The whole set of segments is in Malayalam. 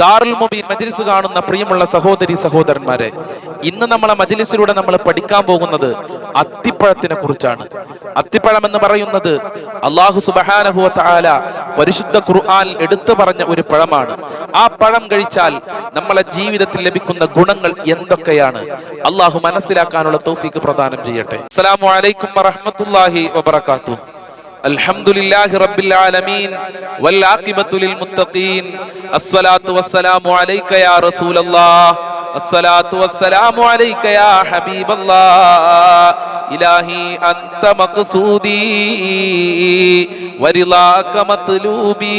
ദാറുൽ മുബീൻ മജ്ലിസ് കാണുന്ന പ്രിയമുള്ള സഹോദരി സഹോദരന്മാരെ ഇന്ന് നമ്മളെ മജ്ലിസിലൂടെ നമ്മൾ പഠിക്കാൻ പോകുന്നത് അത്തിപ്പഴത്തിനെ കുറിച്ചാണ്. അത്തിപ്പഴം എന്ന് പറയുന്നത് അള്ളാഹു സുബഹാനഹുവ തആല പരിശുദ്ധ ഖുർആൻ എടുത്തു പറഞ്ഞ ഒരു പഴമാണ്. ആ പഴം കഴിച്ചാൽ നമ്മളെ ജീവിതത്തിൽ ലഭിക്കുന്ന ഗുണങ്ങൾ എന്തൊക്കെയാണ്? അള്ളാഹു മനസ്സിലാക്കാനുള്ള തൗഫീക്ക് പ്രദാനം ചെയ്യട്ടെ. അസ്സലാമു അലൈക്കും വറഹ്മത്തുള്ളാഹി വബറകാതുഹു. الحمد لله رب العالمين والعاقبة للمتقين الصلاة والسلام عليك يا رسول الله الصلاة والسلام عليك يا حبيب الله إلهي أنت مقصودي ورضاك مطلوبي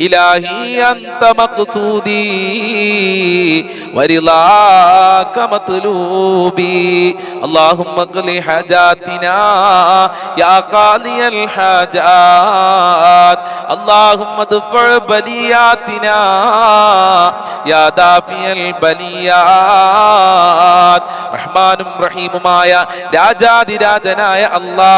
إلهي أنت مقصودي ورضاك مطلوبي اللهم اقل حاجاتنا يا قاضي الحاجات اللهم ادفع بلياتنا يا دافع البليات റഹ്മാനും റഹീമുമായ രാജാതിരാജനായ അല്ലാ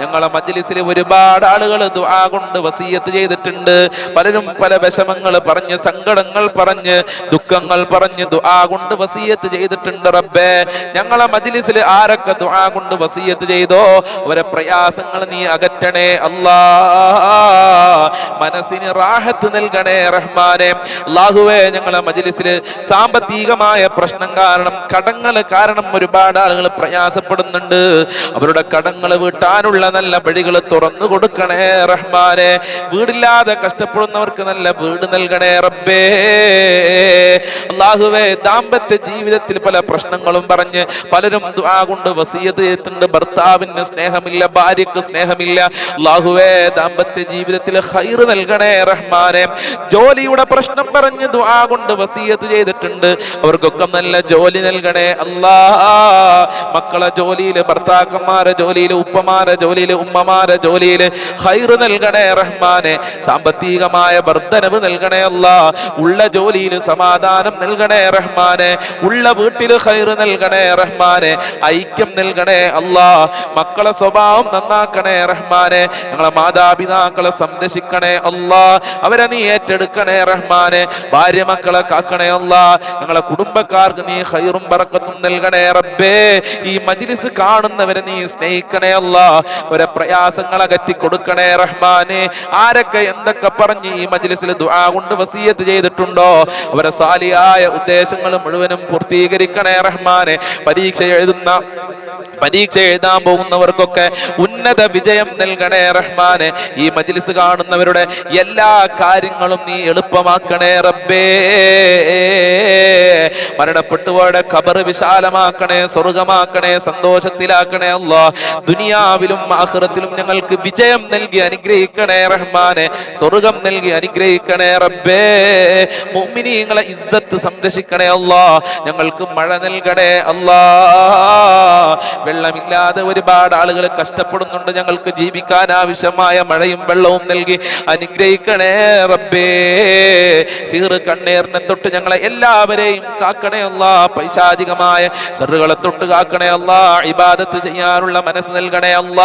ഞങ്ങളെ മജ്ലിസിൽ ഒരുപാട് ആളുകൾ ദുആ കൊണ്ട് വസീയത്ത് ചെയ്തിട്ടുണ്ട് പലരും പല വിഷമങ്ങൾ പറഞ്ഞ് സങ്കടങ്ങൾ പറഞ്ഞ് ദുഃഖങ്ങൾ പറഞ്ഞ് ദുആ കൊണ്ട് വസീയത്ത് ചെയ്തിട്ടുണ്ട് റബ്ബേ ഞങ്ങളെ മജ്ലിസിൽ ആരൊക്കെ ദുആ കൊണ്ട് വസീയത്ത് ചെയ്തോ അവരെ പ്രയാസങ്ങൾ നീ അകറ്റണേ അല്ലാ. മനസ്സിന് റാഹത്ത് നൽകണേ റഹ്മാനെ. അല്ലാഹുവേ ഞങ്ങളെ മജ്ലിസിൽ സാമ്പത്തികമായ പ്രശ്നം കാരണം കടങ്ങൾ കാരണം ഒരുപാട് ആളുകൾ പ്രയാസപ്പെടുന്നുണ്ട്. അവരുടെ കടങ്ങൾ വീട്ടാനുള്ള നല്ല വഴികൾ തുറന്നു കൊടുക്കണേ റഹ്മാനെ. വീടില്ലാതെ കഷ്ടപ്പെടുന്നവർക്ക് നല്ല വീട് നൽകണേ റബ്ബേ. അള്ളാഹുവേ ദാമ്പത്യ ജീവിതത്തിൽ പല പ്രശ്നങ്ങളും പറഞ്ഞ് പലരും കൊണ്ട് ചെയ്തിട്ടുണ്ട്. ഭർത്താവിന് സ്നേഹമില്ല ഭാര്യക്ക് സ്നേഹമില്ല. അള്ളാഹുവേ ദാമ്പത്യ ജീവിതത്തിൽ ഹൈർ നൽകണേ റഹ്മാനെ. ജോലിയുടെ പ്രശ്നം പറഞ്ഞ് ദുആ കൊണ്ട് വസീയത്ത് ചെയ്തിട്ടുണ്ട്. അവർക്കൊക്കെ നല്ല ജോലി നൽകണേ. അല്ലാ മക്കളെ ജോലിയിൽ ഭർത്താക്കന്മാരെ ജോലിയിൽ ഉപ്പമാരെ ജോലിയിൽ ഉമ്മമാരെ ജോലിയിൽ ഹൈർ നൽകണേ റഹ്മാനെ. സാമ്പത്തികമായ വർദ്ധനവ് നൽകണേ അല്ല. ഉള്ള ജോലിയിൽ സമാധാനം നൽകണേ റഹ്മാനെ. ഉള്ള വീട്ടിൽ ഹൈർ നൽകണേ റഹ്മാനെ. ഐക്യം നൽകണേ അല്ലാ. മക്കളെ സ്വഭാവം നന്നാക്കണേ റഹ്മാനെ. ഞങ്ങളെ മാതാപിതാക്കളെ സംരക്ഷിക്കണേ അല്ലാ. അവരെ നീ ഏറ്റെടുക്കണേ റഹ്മാനെ. ഭാര്യ മക്കളെ കാക്കണേ അല്ലാ. ഞങ്ങളെ കുടുംബക്കാർക്ക് നീ ഹൈറും പറക്കത്തും നൽകണേ റബ്ബേ. ഈ മജ്ലിസ് കാണുന്നവരെ നീ സ്നേഹിക്കണേ അല്ല. അവരെ പ്രയാസങ്ങൾ അകറ്റി കൊടുക്കണേ റഹ്മാനെ. ആരൊക്കെ എന്തൊക്കെ പറഞ്ഞ് ഈ മജ്ലിസിൽ ദുആ കൊണ്ട് വസീയത്ത് ചെയ്തിട്ടുണ്ടോ? അവരെ സാലിയായ ഉദ്ദേശങ്ങൾ മുഴുവനും പൂർത്തീകരിക്കണേ റഹ്മാനെ. പരീക്ഷ എഴുതുന്ന പരീക്ഷ എഴുതാൻ പോകുന്നവർക്കൊക്കെ ഉന്നത വിജയം നൽകണേ റഹ്മാനെ. ഈ മജിലിസ് കാണുന്നവരുടെ എല്ലാ കാര്യങ്ങളും നീ എളുപ്പമാക്കണേ റബ്ബേ. മരണപ്പെട്ടുപോയുടെ ഖബർ വിശാലമാക്കണേ സ്വർഗമാക്കണേ സന്തോഷത്തിലാക്കണേ അല്ലാ. ദുനിയാവിലും ആഖിറത്തിലും ഞങ്ങൾക്ക് വിജയം നൽകി അനുഗ്രഹിക്കണേ റഹ്മാനെ. സ്വർഗം നൽകി അനുഗ്രഹിക്കണേ റബ്ബേ. മുഅ്മിനീങ്ങളെ ഇസ്സത്ത് സംരക്ഷിക്കണേ അല്ലാ. ഞങ്ങൾക്ക് മഴ നൽകണേ അല്ലാ. വെള്ളമില്ലാതെ ഒരുപാട് ആളുകൾ കഷ്ടപ്പെടുന്നുണ്ട്. ഞങ്ങൾക്ക് ജീവിക്കാൻ ആവശ്യമായ മഴയും വെള്ളവും നൽകി അനുഗ്രഹിക്കണേ റബ്ബേ. സീറ് കണ്ണേറിനെ തൊട്ട് ഞങ്ങളെ എല്ലാവരെയും കാക്കണേ അല്ല പൈശാചികമായ സെറുകളെ തൊട്ട് കാക്കണേ അല്ല ഇബാദത്ത് ചെയ്യാനുള്ള മനസ്സ് നൽകണേ അല്ല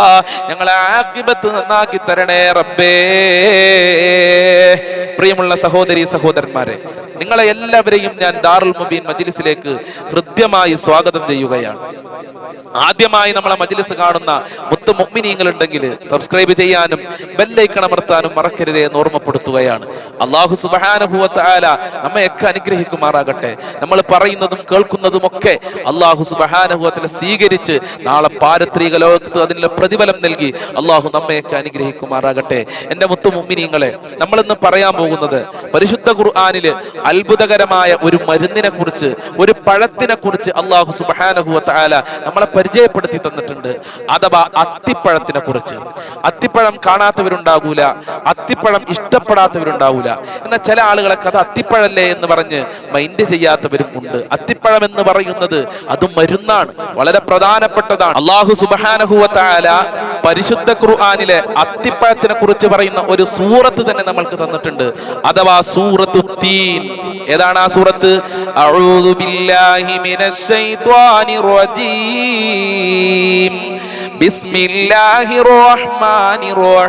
ഞങ്ങളെ ആക്കിബത്ത് നന്നാക്കി തരണേ റബ്ബേ. പ്രിയമുള്ള സഹോദരി സഹോദരന്മാരെ നിങ്ങളെ എല്ലാവരെയും ഞാൻ ദാറുൽ മുബീൻ മജ്ലിസിലേക്ക് ഹൃദ്യമായി സ്വാഗതം ചെയ്യുകയാണ്. ആദ്യമായി നമ്മളെ മജ്ലിസ് കാണുന്ന മുത്ത് മൊമ്മിനിയങ്ങൾ ഉണ്ടെങ്കിൽ സബ്സ്ക്രൈബ് ചെയ്യാനും ബെല്ലൈക്കൺ അമർത്താനും മറക്കരുതേ എന്ന് ഓർമ്മപ്പെടുത്തുകയാണ്. അള്ളാഹു സുബഹാനുഭവത്തായ നമ്മയൊക്കെ അനുഗ്രഹിക്കുമാറാകട്ടെ. നമ്മൾ പറയുന്നതും കേൾക്കുന്നതും ഒക്കെ അള്ളാഹു സുബഹാനുഭൂവത്തിൽ സ്വീകരിച്ച് നാളെ പാരത്രിക ലോകത്ത് അതിനുള്ള പ്രതിഫലം നൽകി അള്ളാഹു നമ്മയൊക്കെ അനുഗ്രഹിക്കുമാറാകട്ടെ. എന്റെ മുത്ത് മൊമ്മിനിയങ്ങളെ നമ്മളിന്ന് പറയാൻ പോകുന്നത് പരിശുദ്ധ ഖുർആാനിൽ അത്ഭുതകരമായ ഒരു മരുന്നിനെ കുറിച്ച് ഒരു പഴത്തിനെ കുറിച്ച് അള്ളാഹു സുബഹാനുഭവത്തായ നമ്മളെ പരിചയപ്പെടുത്തി തന്നിട്ടുണ്ട്. അഥവാ അത്തിപ്പഴത്തിനെ കുറിച്ച്. അത്തിപ്പഴം കാണാത്തവരുണ്ടാകൂല അത്തിപ്പഴം ഇഷ്ടപ്പെടാത്തവരുണ്ടാവൂല. എന്നാൽ ചില ആളുകളൊക്കെ അത് അത്തിപ്പഴല്ലേ എന്ന് പറഞ്ഞ് മൈൻഡ് ചെയ്യാത്തവരും ഉണ്ട്. അത്തിപ്പഴം എന്ന് പറയുന്നത് അത് മരുന്നാണ്. വളരെ പ്രധാനപ്പെട്ടതാണ്. അള്ളാഹു സുബാനഹുല പരിശുദ്ധ ഖുർആാനിലെ അത്തിപ്പഴത്തിനെ കുറിച്ച് പറയുന്ന ഒരു സൂറത്ത് തന്നെ നമ്മൾക്ക് തന്നിട്ടുണ്ട്. അഥവാ സൂറത്തു തീൻ ഏതാണ് ആ സൂറത്ത്? അഊദു ബില്ലാഹി മിനശ് റജീം. الرجيم بسم الله الرحمن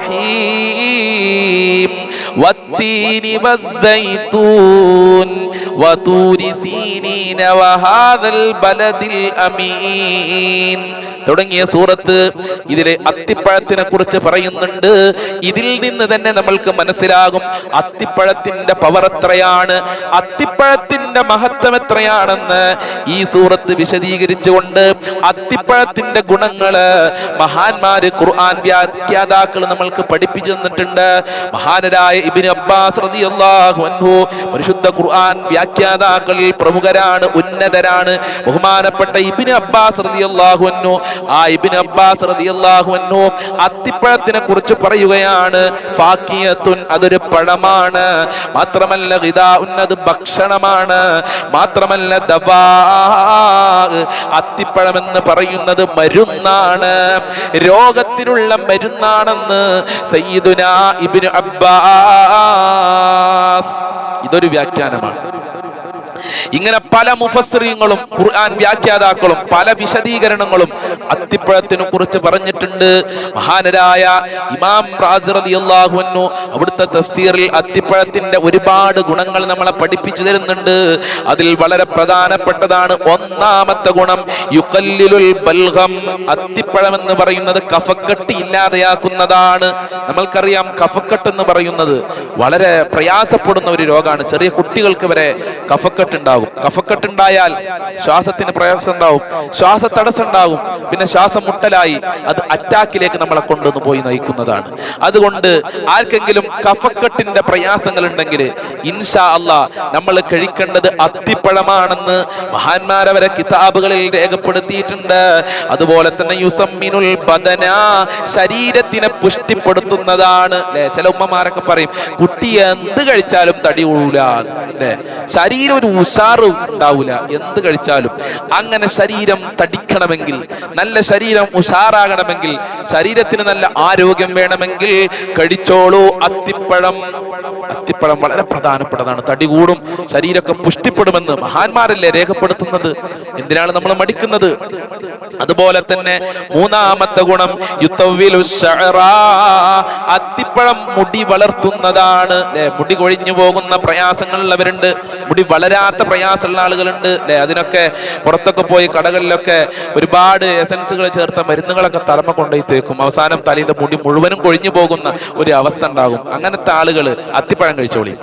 الرحيم والتين والزيتون وطور سينين وهذا البلد الأمين തുടങ്ങിയ സൂറത്ത് ഇതിലെ അത്തിപ്പഴത്തിനെ കുറിച്ച് പറയുന്നുണ്ട് ഇതിൽ നിന്ന് തന്നെ നമ്മൾക്ക് മനസ്സിലാകും അത്തിപ്പഴത്തിന്റെ പവർ എത്രയാണ് അത്തിപ്പഴത്തിന്റെ മഹത്വം എത്രയാണെന്ന് ഈ സൂറത്ത് വിശദീകരിച്ചുകൊണ്ട് അത്തിപ്പഴത്തിന്റെ ഗുണങ്ങൾ മഹാന്മാര് ഖുർആൻ വ്യാഖ്യാതാക്കൾ നമ്മൾക്ക് പഠിപ്പിച്ചു തന്നിട്ടുണ്ട്. മഹാനരായ ഇബിൻ അബ്ബാസ് അൻഹു പരിശുദ്ധ ഖുർആൻ വ്യാഖ്യാതാക്കളിൽ പ്രമുഖരാണ് ഉന്നതരാണ്. ബഹുമാനപ്പെട്ട ഇബിൻ അബ്ബാസ് റളിയല്ലാഹു അൻഹു ആ ഇബിൻ അബ്ബാസ് റളിയല്ലാഹു അൻഹു അത്തിപ്പഴത്തിനെ കുറിച്ച് പറയുകയാണ്. ഫാക്കിയത്തുൻ അതൊരു പഴമാണ്. മാത്രമല്ല ഗിദാഉൻ ഉന്നത് ഭക്ഷണമാണ്. മാത്രമല്ല ദവാ അത്തിപ്പഴം എന്ന് പറയുന്നത് മരുന്നാണ്. രോഗത്തിനുള്ള മരുന്നാണെന്ന് സയ്യിദുന ഇബിന് അബ്ബാസ്. ഇതൊരു വ്യാഖ്യാനമാണ്. ഇങ്ങനെ പല മുഫസ്രീങ്ങളും ഖുർആൻ വ്യാഖ്യാതാക്കളും പല വിശദീകരണങ്ങളും അത്തിപ്പഴത്തിനെ കുറിച്ച് പറഞ്ഞിട്ടുണ്ട്. മഹാനരായ ഇമാം റാസി റളിയല്ലാഹു അൻഹു അവിടുത്തെ തഫ്സീറിൽ അത്തിപ്പഴത്തിന്റെ ഒരുപാട് ഗുണങ്ങൾ നമ്മളെ പഠിപ്പിച്ചു തരുന്നുണ്ട്. അതിൽ വളരെ പ്രധാനപ്പെട്ടതാണ് ഒന്നാമത്തെ ഗുണം യുക്കല്ലിലുൽ ബൽഗം. അത്തിപ്പഴം എന്ന് പറയുന്നത് കഫക്കെട്ട് ഇല്ലാതെയാക്കുന്നതാണ്. നമ്മൾക്കറിയാം കഫക്കെട്ട് എന്ന് പറയുന്നത് വളരെ പ്രയാസപ്പെടുന്ന ഒരു രോഗമാണ്. ചെറിയ കുട്ടികൾക്ക് വരെ കഫക്കെട്ട് ഉണ്ടാകും. കഫക്കെട്ട് ഉണ്ടായാൽ ശ്വാസത്തിന് പ്രയാസം ഉണ്ടാവും ശ്വാസ തടസ്സം ഉണ്ടാവും പിന്നെ ശ്വാസം മുട്ടലായി. അത് അറ്റാക്കിലേക്ക് നമ്മളെ കൊണ്ടുവന്ന് പോയി നയിക്കുന്നതാണ്. അതുകൊണ്ട് ആർക്കെങ്കിലും കഫക്കെട്ടിന്റെ പ്രയാസങ്ങൾ ഉണ്ടെങ്കിൽ ഇൻഷാ അല്ല നമ്മൾ കഴിക്കേണ്ടത് അത്തിപ്പഴമാണെന്ന് മഹാന്മാരവരെ കിതാബുകളിൽ രേഖപ്പെടുത്തിയിട്ടുണ്ട്. അതുപോലെ തന്നെ യുസമ്മിനുൽ ബദന ശരീരത്തിനെ പുഷ്ടിപ്പെടുത്തുന്നതാണ്. അല്ലെ ചില ഉമ്മമാരൊക്കെ പറയും കുട്ടി എന്ത് കഴിച്ചാലും തടി ഊഴൂല ശരീരം ഒരു ഉഷാറ് ഉണ്ടാവൂല. എന്ത് കഴിച്ചാലും. അങ്ങനെ ശരീരം തടിക്കണമെങ്കിൽ നല്ല ശരീരം ഉഷാറാകണമെങ്കിൽ ശരീരത്തിന് നല്ല ആരോഗ്യം വേണമെങ്കിൽ കഴിച്ചോളൂ. അത്തിപ്പഴം അത്തിപ്പഴം വളരെ പ്രധാനപ്പെട്ടതാണ്. തടി കൂടും ശരീരമൊക്കെ പുഷ്ടിപ്പെടുമെന്ന് മഹാന്മാരല്ലേ രേഖപ്പെടുത്തുന്നത്? എന്തിനാണ് നമ്മൾ മടിക്കുന്നത്? അതുപോലെ തന്നെ മൂന്നാമത്തെ ഗുണം. അത്തിപ്പഴം മുടി വളർത്തുന്നതാണ്. മുടി കൊഴിഞ്ഞു പോകുന്ന പ്രയാസങ്ങളുള്ളവരുണ്ട് മുടി വളരാത്ത പ്രയാസമുള്ള ആളുകളുണ്ട്. അല്ലെ? അതിനൊക്കെ പുറത്തൊക്കെ പോയി കടകളിലൊക്കെ ഒരുപാട് എസൻസുകൾ ചേർത്ത മരുന്നുകളൊക്കെ തലമ കൊണ്ടുപോയി തേക്കും. അവസാനം തലയുടെ മുടി മുഴുവനും കൊഴിഞ്ഞു പോകുന്ന ഒരു അവസ്ഥ ഉണ്ടാകും. അങ്ങനത്തെ ആളുകൾ അത്തിപ്പഴം കഴിച്ചോളി.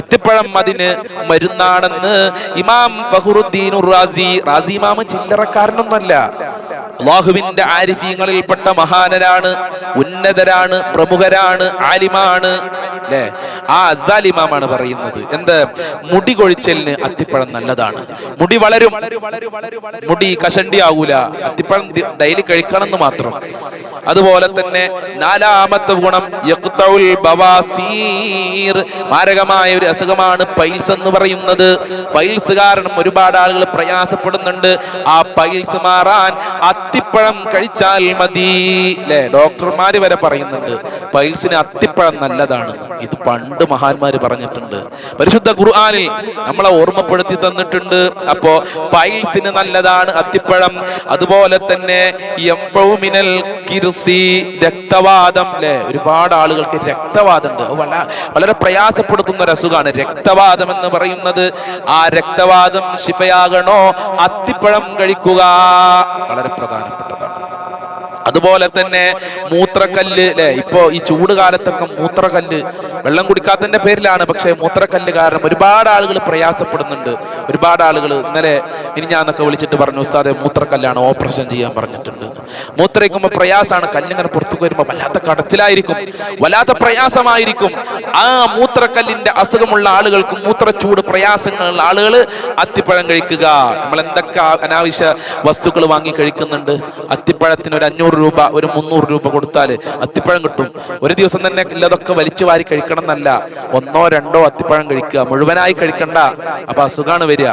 അത്തിപ്പഴം അതിന് മരുന്നാണെന്ന് ഇമാം ഫഹറുദ്ദീൻ റാസി റാസി ഇമാം ചില്ലറക്കാരനൊന്നല്ല അള്ളാഹുവിന്റെ ആരിഫീങ്ങളിൽപ്പെട്ട മഹാനരാണ് ഉന്നതരാണ് പ്രമുഖരാണ് ആലിമാണ്. അല്ലേ? ആ അസാലിമാമാണ് പറയുന്നത്. എന്ത്? മുടി കൊഴിച്ചലിന് അത്തിപ്പഴം നല്ലതാണ്. മുടി വളരും. മുടി കഷണ്ടി ആകൂല അത്തിപ്പഴം ഡെയിലി കഴിക്കണം എന്ന് മാത്രം. അതുപോലെ തന്നെ നാലാമത്തെ ഗുണം മാരകമായ ഒരു അസുഖമാണ് പൈൽസ് എന്ന് പറയുന്നത്. പൈൽസ് കാരണം ഒരുപാട് ആളുകൾ പ്രയാസപ്പെടുന്നുണ്ട്. ആ പൈൽസ് മാറാൻ അത്തിപ്പഴം കഴിച്ചാൽ മതി. അല്ലെ ഡോക്ടർമാര് വരെ പറയുന്നുണ്ട് പൈൽസിന് അത്തിപ്പഴം നല്ലതാണ് ഇത് പണ്ട് മഹാന്മാര് പറഞ്ഞിട്ടുണ്ട്. പരിശുദ്ധ ഖുർആാനിൽ നമ്മളെ ഓർമ്മപ്പെടുത്തി തന്നിട്ടുണ്ട്. അപ്പോ പൈൽസിന് നല്ലതാണ് അത്തിപ്പഴം. അതുപോലെ തന്നെ യംപൗമിനൽ കിർസി രക്തവാദം അല്ലെ ഒരുപാട് ആളുകൾക്ക് രക്തവാദം ഉണ്ട് വള- വളരെ പ്രയാസപ്പെടുത്തുന്ന ഒരു അസുഖമാണ്. രക്തവാദം എന്ന് പറയുന്നത് ആ രക്തവാദം ശിഫയാകണോ? അത്തിപ്പഴം കഴിക്കുക വളരെ പ്രധാനപ്പെട്ടതാണ്. അതുപോലെ തന്നെ മൂത്രക്കല്ല് അല്ലെ ഇപ്പോ ഈ ചൂട് കാലത്തൊക്കെ മൂത്രക്കല്ല് വെള്ളം കുടിക്കാത്തതിന്റെ പേരിലാണ്. പക്ഷേ മൂത്രക്കല്ല് കാരണം ഒരുപാട് ആളുകൾ പ്രയാസപ്പെടുന്നുണ്ട്. ഒരുപാട് ആളുകൾ ഇന്നലെ ഇനി ഞാനൊക്കെ വിളിച്ചിട്ട് പറഞ്ഞു ഉസ്താദെ മൂത്രക്കല്ലാണ് ഓപ്പറേഷൻ ചെയ്യാൻ പറഞ്ഞിട്ടുണ്ട്. മൂത്രയ്ക്കുമ്പോൾ പ്രയാസമാണ് കല്ലിങ്ങനെ പുറത്തു വരുമ്പോൾ വല്ലാത്ത കടച്ചിലായിരിക്കും. വല്ലാത്ത പ്രയാസമായിരിക്കും. ആ മൂത്രക്കല്ലിന്റെ അസുഖമുള്ള ആളുകൾക്ക് മൂത്രച്ചൂട് പ്രയാസങ്ങളുള്ള ആളുകൾ അത്തിപ്പഴം കഴിക്കുക. നമ്മൾ എന്തൊക്കെ അനാവശ്യ വസ്തുക്കൾ വാങ്ങി കഴിക്കുന്നുണ്ട്? അത്തിപ്പഴത്തിന് ഒരു അഞ്ഞൂറ് രൂപ ഒരു മുന്നൂറ് രൂപ കൊടുത്താൽ അത്തിപ്പഴം കിട്ടും. ഒരു ദിവസം തന്നെ ഇല്ലതൊക്കെ വലിച്ചു വാരി കഴിക്കണം എന്നല്ല ഒന്നോ രണ്ടോ അത്തിപ്പഴം കഴിക്കുക. മുഴുവനായി കഴിക്കണ്ട. അപ്പൊ അസുഖാണ് വരിക.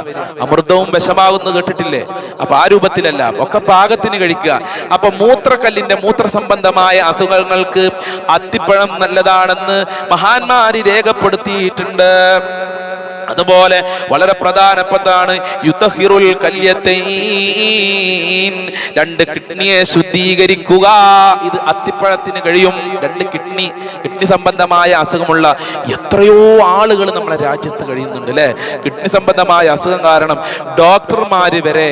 അമൃതവും വിഷമാകുന്നു കേട്ടിട്ടില്ലേ? അപ്പൊ ആ രൂപത്തിലല്ല. ഒക്കെ പാകത്തിന് കഴിക്കുക. അപ്പൊ മൂത്രക്കല്ലിന്റെ മൂത്ര സംബന്ധമായ അസുഖങ്ങൾക്ക് അത്തിപ്പഴം നല്ലതാണെന്ന് മഹാന്മാര് രേഖപ്പെടുത്തിയിട്ടുണ്ട്. അതുപോലെ വളരെ പ്രധാനപ്പെട്ടതാണ് യുദ്ധഹിറുൽ കല്യത്തൈൻ. രണ്ട് കിഡ്നിയെ ശുദ്ധീകരിക്കുക ഇത് അത്തിപ്പഴത്തിന് കഴിയും. രണ്ട് കിഡ്നി കിഡ്നി സംബന്ധമായ അസുഖമുള്ള എത്രയോ ആളുകൾ നമ്മുടെ രാജ്യത്ത് കഴിയുന്നുണ്ട് അല്ലെ? കിഡ്നി സംബന്ധമായ അസുഖം കാരണം ഡോക്ടർമാര് വരെ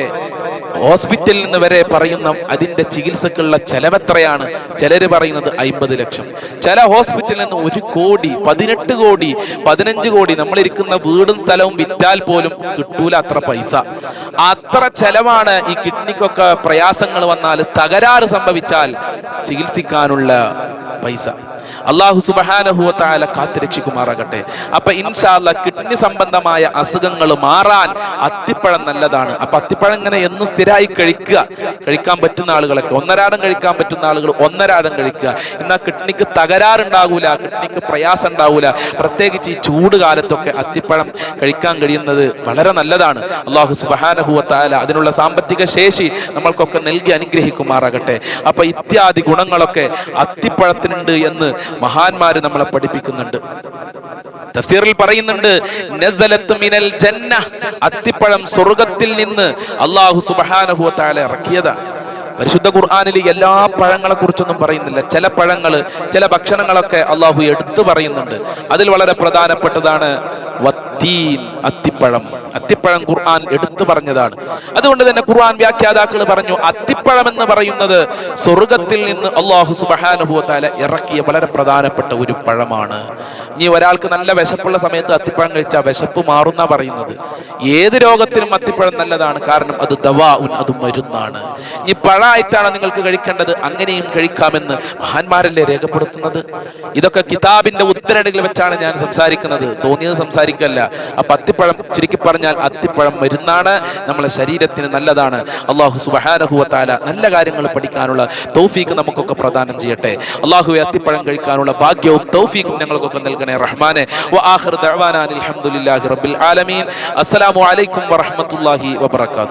ഹോസ്പിറ്റലിൽ നിന്ന് വരെ പറയുന്ന അതിന്റെ ചികിത്സക്കുള്ള ചെലവെത്രയാണ്? ചിലർ പറയുന്നത് അമ്പത് ലക്ഷം. ചില ഹോസ്പിറ്റലിൽ നിന്ന് ഒരു കോടി പതിനെട്ട് കോടി പതിനഞ്ച് കോടി നമ്മളിരിക്കുന്ന വീടും സ്ഥലവും വിറ്റാൽ പോലും കിട്ടൂല അത്ര പൈസ. അത്ര ചെലവാണ് ഈ കിഡ്നിക്കൊക്കെ പ്രയാസങ്ങൾ വന്നാൽ തകരാറ് സംഭവിച്ചാൽ ചികിത്സിക്കാനുള്ള പൈസ. അള്ളാഹു സുബഹാനഹുവത്തായ കാത്തുരക്ഷിക്കുമാറാകട്ടെ. അപ്പൊ ഇൻഷാല്ല കിഡ്നി സംബന്ധമായ അസുഖങ്ങൾ മാറാൻ അത്തിപ്പഴം നല്ലതാണ്. അപ്പൊ അത്തിപ്പഴം ഇങ്ങനെ എന്നും സ്ഥിരമായി കഴിക്കുക. കഴിക്കാൻ പറ്റുന്ന ആളുകളൊക്കെ. ഒന്നരാടം കഴിക്കാൻ പറ്റുന്ന ആളുകൾ ഒന്നരാടം കഴിക്കുക. എന്നാൽ കിഡ്നിക്ക് തകരാറുണ്ടാകൂല കിഡ്നിക്ക് പ്രയാസം ഉണ്ടാവൂല പ്രത്യേകിച്ച് ഈ ചൂട് കാലത്തൊക്കെ അത്തിപ്പഴം കഴിക്കാൻ കഴിയുന്നത് വളരെ നല്ലതാണ്. അള്ളാഹു സുബഹാനഹുവത്തായ അതിനുള്ള സാമ്പത്തിക ശേഷി നമ്മൾക്കൊക്കെ നൽകി അനുഗ്രഹിക്കുമാറാകട്ടെ. അപ്പൊ ഇത്യാദി ഗുണങ്ങളൊക്കെ അത്തിപ്പഴത്തിനുണ്ട് എന്ന് മഹാന്മാര് നമ്മളെ പഠിപ്പിക്കുന്നുണ്ട്. തഫ്സീറിൽ പറയുന്നുണ്ട് നസലത്ത് മിനൽ ജന്ന. അത്തിപ്പഴം സ്വർഗത്തിൽ നിന്ന് അള്ളാഹു സുബ്ഹാനഹു വ തആല ഇറക്കിയതാണ് പരിശുദ്ധ ഖുർആാനിൽ എല്ലാ പഴങ്ങളെ കുറിച്ചൊന്നും പറയുന്നില്ല. ചില പഴങ്ങൾ ചില ഭക്ഷണങ്ങളൊക്കെ അള്ളാഹു എടുത്തു പറയുന്നുണ്ട്. അതിൽ വളരെ പ്രധാനപ്പെട്ടതാണ് വത്തീൻ അത്തിപ്പഴം. അത്തിപ്പഴം ഖുർആൻ എടുത്തു പറഞ്ഞതാണ്. അതുകൊണ്ട് തന്നെ ഖുർആൻ വ്യാഖ്യാതാക്കൾ പറഞ്ഞു അത്തിപ്പഴം എന്ന് പറയുന്നത് സ്വർഗത്തിൽ നിന്ന് അള്ളാഹു സുബഹാനുഭവത്താല ഇറക്കിയ വളരെ പ്രധാനപ്പെട്ട ഒരു പഴമാണ്. ഇനി ഒരാൾക്ക് നല്ല വിശപ്പുള്ള സമയത്ത് അത്തിപ്പഴം കഴിച്ചാൽ വിശപ്പ് മാറുന്ന പറയുന്നത്. ഏത് രോഗത്തിനും അത്തിപ്പഴം നല്ലതാണ്. കാരണം അത് ദവാ ഉൻ അത് മരുന്നാണ്. ഇനി പഴമായിട്ടാണ് നിങ്ങൾക്ക് കഴിക്കേണ്ടത്. അങ്ങനെയും കഴിക്കാമെന്ന് മഹാന്മാരല്ലേ രേഖപ്പെടുത്തുന്നത്? ഇതൊക്കെ കിതാബിന്റെ ഉത്തരണികൾ വെച്ചാണ് ഞാൻ സംസാരിക്കുന്നത്. തോന്നിയത് സംസാരിക്കല്ല. അപ്പൊ അത്തിപ്പഴം ചുരുക്കി പറഞ്ഞാൽ അത്തിപ്പഴം മരുന്നാണ്. നമ്മളെ ശരീരത്തിന് നല്ലതാണ്. അള്ളാഹു സുബഹാനഹുവത്താല നല്ല കാര്യങ്ങൾ പഠിക്കാനുള്ള തൗഫീക്ക് നമുക്കൊക്കെ പ്രദാനം ചെയ്യട്ടെ. അള്ളാഹുവെ അത്തിപ്പഴം കഴിക്കാനുള്ള ഭാഗ്യവും തൗഫീക്കും ഞങ്ങൾക്കൊക്കെ നൽകണേ റഹ്മാനെ. അസ്സലാമു അലൈക്കും വറഹ്മത്തുള്ളാഹി വബറകാതുഹു.